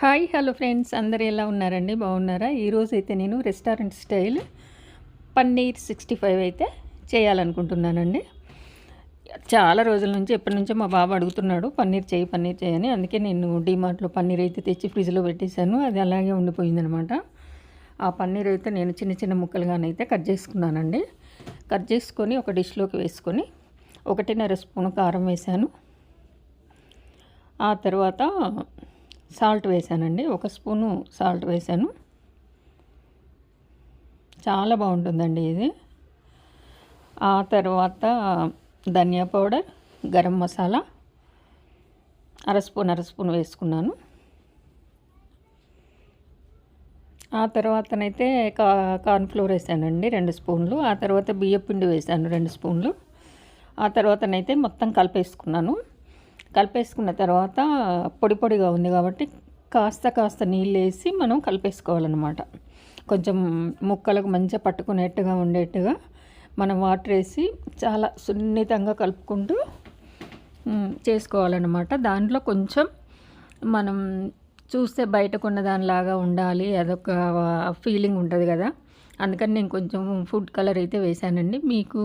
Hi hello friends. అందరు ఎలా ఉన్నారండి? బాగున్నారా? ఈరోజు అయితే నేను restaurant style paneer sixty five అయితే చేయాలనుకుంటున్నానండి. చాలా రోజుల నుంచి ఎప్పటి నుంచో మా బాబు అడుగుతున్నాడు పన్నీర్ చేయి పన్నీర్ చేయని అందుకే నేను డీమార్ట్లో పన్నీర్ అయితే తెచ్చి ఫ్రిడ్జ్లో పెట్టేశాను. అది అలాగే ఉండిపోయిందనమాట. ఆ పన్నీర్ అయితే నేను చిన్న చిన్న ముక్కలుగానైతే కట్ చేసుకున్నానండి. కట్ చేసుకొని ఒక డిష్లోకి వేసుకొని ఒకటిన్నర స్పూన్ కారం వేశాను. ఆ తర్వాత సాల్ట్ వేసానండి. ఒక స్పూను సాల్ట్ వేసాను. చాలా బాగుంటుందండి ఇది. ఆ తర్వాత ధనియా పౌడర్ గరం మసాలా అర స్పూన్ అర స్పూన్ వేసుకున్నాను. ఆ తర్వాతనైతే కా కార్న్ఫ్లోర్ వేసానండి రెండు స్పూన్లు. ఆ తర్వాత బియ్యం పిండి వేసాను రెండు స్పూన్లు. ఆ తర్వాతనైతే మొత్తం కలిపేసుకున్నాను. కలిపేసుకున్న తర్వాత పొడి పొడిగా ఉంది కాబట్టి కాస్త కాస్త నీళ్ళు వేసి మనం కలిపేసుకోవాలన్నమాట. కొంచెం ముక్కలకు మంచిగా పట్టుకునేట్టుగా ఉండేట్టుగా మనం వాటర్ వేసి చాలా సున్నితంగా కలుపుకుంటూ చేసుకోవాలన్నమాట. దాంట్లో కొంచెం మనం చూస్తే బయటకున్న దానిలాగా ఉండాలి అదొక ఫీలింగ్ ఉంటుంది కదా. అందుకని నేను కొంచెం ఫుడ్ కలర్ అయితే వేసానండి మీకు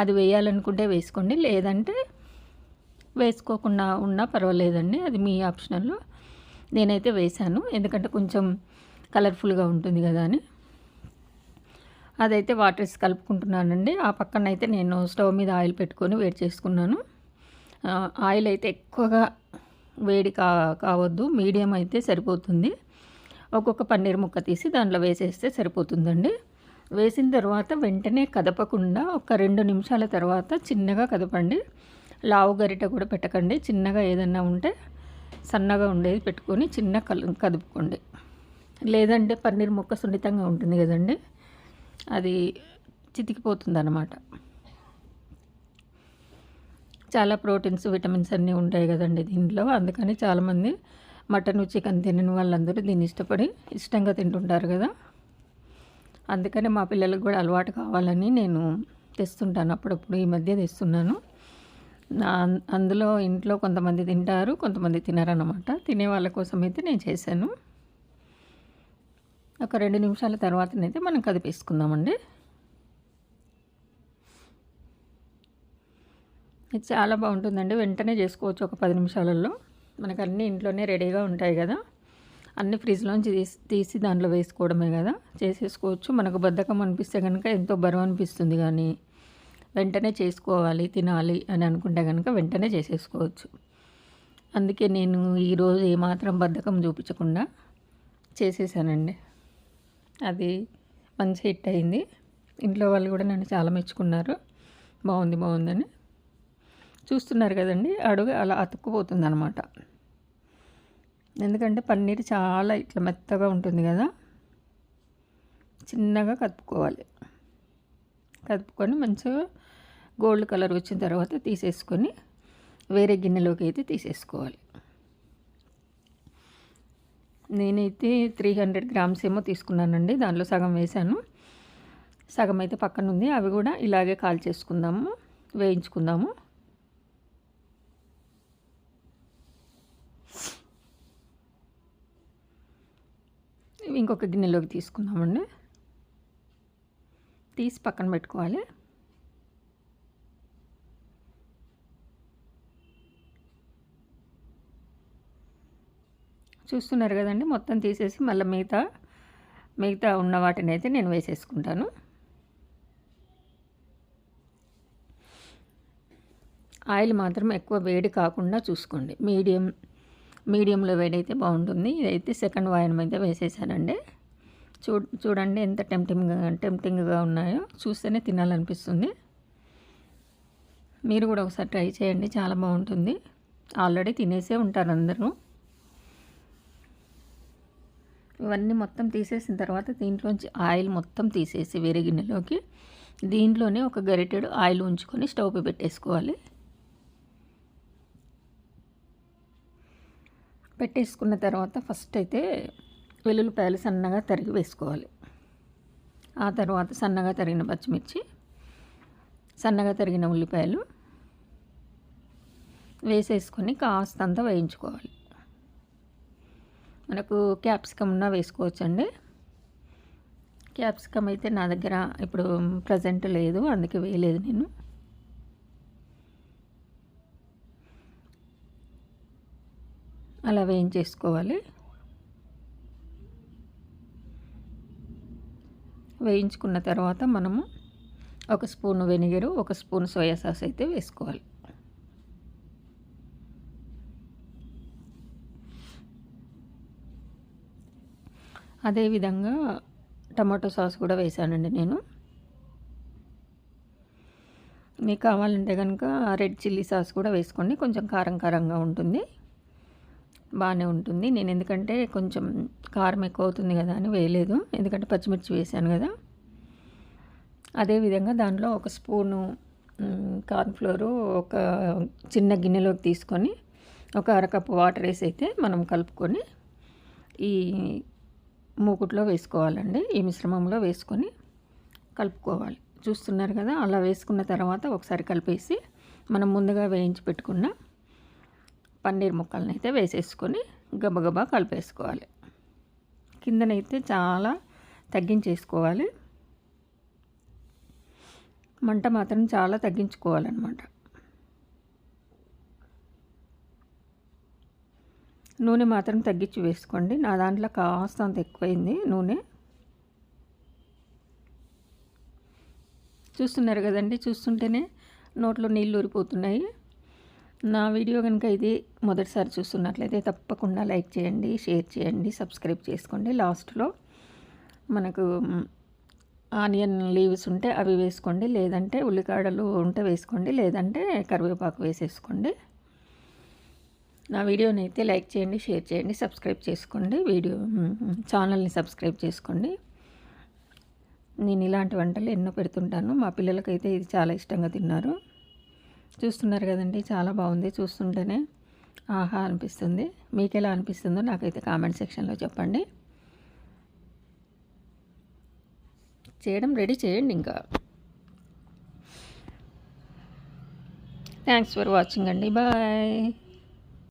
అది వేయాలనుకుంటే వేసుకోండి. లేదంటే వేసుకోకుండా ఉన్నా పర్వాలేదండి. అది మీ ఆప్షనల్ నేనైతే వేశాను. ఎందుకంటే కొంచెం కలర్ఫుల్గా ఉంటుంది కదా అని. అదైతే వాటర్ వేసి కలుపుకుంటున్నానండి. ఆ పక్కన అయితే నేను స్టవ్ మీద ఆయిల్ పెట్టుకొని వేడి చేసుకున్నాను. ఆయిల్ అయితే ఎక్కువగా వేడి కా కావద్దు. మీడియం అయితే సరిపోతుంది. ఒక్కొక్క పన్నీర్ ముక్క తీసి దాంట్లో వేసేస్తే సరిపోతుందండి. వేసిన తర్వాత వెంటనే కదపకుండా ఒక రెండు నిమిషాల తర్వాత చిన్నగా కదపండి. లావు గరిట కూడా పెట్టకండి. చిన్నగా ఏదన్నా ఉంటే సన్నగా ఉండేది పెట్టుకొని చిన్న కలు కదుపుకోండి. లేదంటే పన్నీర్ ముక్క సున్నితంగా ఉంటుంది కదండి. అది చితికిపోతుంది అన్నమాట చాలా ప్రోటీన్స్ విటమిన్స్ అన్నీ ఉంటాయి కదండి దీంట్లో. అందుకని చాలామంది మటన్ చికెన్ తినని వాళ్ళందరూ దీన్ని ఇష్టపడి ఇష్టంగా తింటుంటారు కదా. అందుకని మా పిల్లలకు కూడా అలవాటు కావాలని నేను తెస్తుంటాను. అప్పుడప్పుడు ఈ మధ్య తెస్తున్నాను. అందులో ఇంట్లో కొంతమంది తింటారు కొంతమంది తినరన్నమాట. తినే వాళ్ళ కోసం అయితే నేను చేశాను. ఒక రెండు నిమిషాల తర్వాతనైతే మనం కదిపేసుకుందామండి ఇది చాలా బాగుంటుందండి. వెంటనే చేసుకోవచ్చు ఒక పది నిమిషాలలో. మనకు అన్నీ ఇంట్లోనే రెడీగా ఉంటాయి కదా. అన్ని ఫ్రిడ్జ్లోంచి తీసి తీసి దాంట్లో వేసుకోవడమే కదా. చేసేసుకోవచ్చు. మనకు బద్ధకం అనిపిస్తే కనుక ఎంతో బరువు అనిపిస్తుంది కానీ వెంటనే చేసుకోవాలి తినాలి అని అనుకుంటే కనుక వెంటనే చేసేసుకోవచ్చు. అందుకే నేను ఈరోజు ఏమాత్రం బద్ధకం చూపించకుండా చేసేసానండి. అది మంచి హిట్ అయింది. ఇంట్లో వాళ్ళు కూడా నన్ను చాలా మెచ్చుకున్నారు. బాగుంది బాగుందని. చూస్తున్నారు కదండి అడుగు అలా అతుక్కుపోతుంది అనమాట ఎందుకంటే పన్నీర్ చాలా ఇట్లా మెత్తగా ఉంటుంది కదా చిన్నగా కలుపుకోవాలి కలుపుకొని మంచిగా గోల్డ్ కలర్ వచ్చిన తర్వాత తీసేసుకొని వేరే గిన్నెలోకి అయితే తీసేసుకోవాలి. నేనైతే త్రీ హండ్రెడ్ గ్రామ్స్ ఏమో తీసుకున్నానండి. దానిలో సగం వేసాను సగం అయితే పక్కన ఉంది అవి కూడా ఇలాగే కాల్ చేసుకుందాము వేయించుకుందాము. ఇంకొక గిన్నెలోకి తీసుకుందామండి. తీసి పక్కన పెట్టుకోవాలి. చూస్తున్నారు కదండి మొత్తం తీసేసి మళ్ళీ మిగతా మిగతా ఉన్న వాటిని అయితే నేను వేసేసుకుంటాను. ఆయిల్ మాత్రం ఎక్కువ వేడి కాకుండా చూసుకోండి. మీడియం మీడియంలో వేడైతే బాగుంటుంది. ఇదైతే సెకండ్ వాయిన్ అయితే వేసేసానండి. చూ చూడండి ఎంత టెంప్టింగ్గా టెంప్టింగ్గా ఉన్నాయో. చూస్తేనే తినాలనిపిస్తుంది. మీరు కూడా ఒకసారి ట్రై చేయండి. చాలా బాగుంటుంది. ఆల్రెడీ తినేసే ఉంటారు అందరూ. ఇవన్నీ మొత్తం తీసేసిన తర్వాత దీంట్లోంచి ఆయిల్ మొత్తం తీసేసి వేరే గిన్నెలోకి దీంట్లోనే ఒక గరిటెడు ఆయిల్ ఉంచుకొని స్టవ్ పెట్టేసుకోవాలి. పెట్టేసుకున్న తర్వాత ఫస్ట్ అయితే వెల్లుల్లిపాయలు సన్నగా తరిగి వేసుకోవాలి. ఆ తర్వాత సన్నగా తరిగిన పచ్చిమిర్చి సన్నగా తరిగిన ఉల్లిపాయలు వేసేసుకొని కాస్తంత వేయించుకోవాలి. మనకు క్యాప్సికమ్ ఉన్నా వేసుకోవచ్చండి. క్యాప్సికమ్ అయితే నా దగ్గర ఇప్పుడు ప్రజెంట్ లేదు అందుకే వేయలేదు నేను. అలా వేయించేసుకోవాలి. వేయించుకున్న తర్వాత మనము ఒక స్పూన్ వెనిగరు ఒక స్పూన్ సోయా సాస్ అయితే వేసుకోవాలి. అదేవిధంగా టమాటో సాస్ కూడా వేసానండి నేను. మీకు కావాలంటే కనుక రెడ్ చిల్లీ సాస్ కూడా వేసుకోండి. కొంచెం కారం కారంగా ఉంటుంది. బాగానే ఉంటుంది. నేను ఎందుకంటే కొంచెం కారం ఎక్కువ అవుతుంది కదా అని వేయలేదు. ఎందుకంటే పచ్చిమిర్చి వేసాను కదా. అదేవిధంగా దాంట్లో ఒక స్పూను కార్న్ఫ్లోరు ఒక చిన్న గిన్నెలోకి తీసుకొని ఒక అరకప్పు వాటర్ వేసి అయితే మనం కలుపుకొని ఈ మూకుట్లో వేసుకోవాలండి. ఈ మిశ్రమంలో వేసుకొని కలుపుకోవాలి. చూస్తున్నారు కదా అలా వేసుకున్న తర్వాత ఒకసారి కలిపేసి మనం ముందుగా వేయించి పెట్టుకున్న పన్నీర్ ముక్కలను అయితే వేసేసుకొని గబగబా కలిపేసుకోవాలి. కిందనైతే చాలా తగ్గించేసుకోవాలి. మంట మాత్రం చాలా తగ్గించుకోవాలన్నమాట. నూనె మాత్రం తగ్గించి వేసుకోండి. నా దాంట్లో కాస్త అంత ఎక్కువైంది నూనె. చూస్తున్నారు కదండి చూస్తుంటేనే నోట్లో నీళ్ళు ఊరిపోతున్నాయి. నా వీడియో కనుక ఇది మొదటిసారి చూస్తున్నట్లయితే తప్పకుండా లైక్ చేయండి షేర్ చేయండి సబ్స్క్రైబ్ చేసుకోండి. లాస్ట్లో మనకు ఆనియన్ లీవ్స్ ఉంటే అవి వేసుకోండి. లేదంటే ఉల్లికాడలు ఉంటే వేసుకోండి. లేదంటే కరివేపాకు వేసేసుకోండి. నా వీడియోని అయితే లైక్ చేయండి షేర్ చేయండి సబ్స్క్రైబ్ చేసుకోండి. వీడియో ఛానల్ని సబ్స్క్రైబ్ చేసుకోండి. నేను ఇలాంటి వంటలు ఎన్నో పెడుతుంటాను. మా పిల్లలకైతే ఇది చాలా ఇష్టంగా తిన్నారు. చూస్తున్నారు కదండి. చాలా బాగుంది చూస్తుంటేనే. ఆహా అనిపిస్తుంది. మీకు ఎలా అనిపిస్తుందో నాకైతే కామెంట్ సెక్షన్లో చెప్పండి. చేయడం రెడీ చేయండి ఇంకా. థ్యాంక్స్ ఫర్ వాచింగ్ అండి. బాయ్.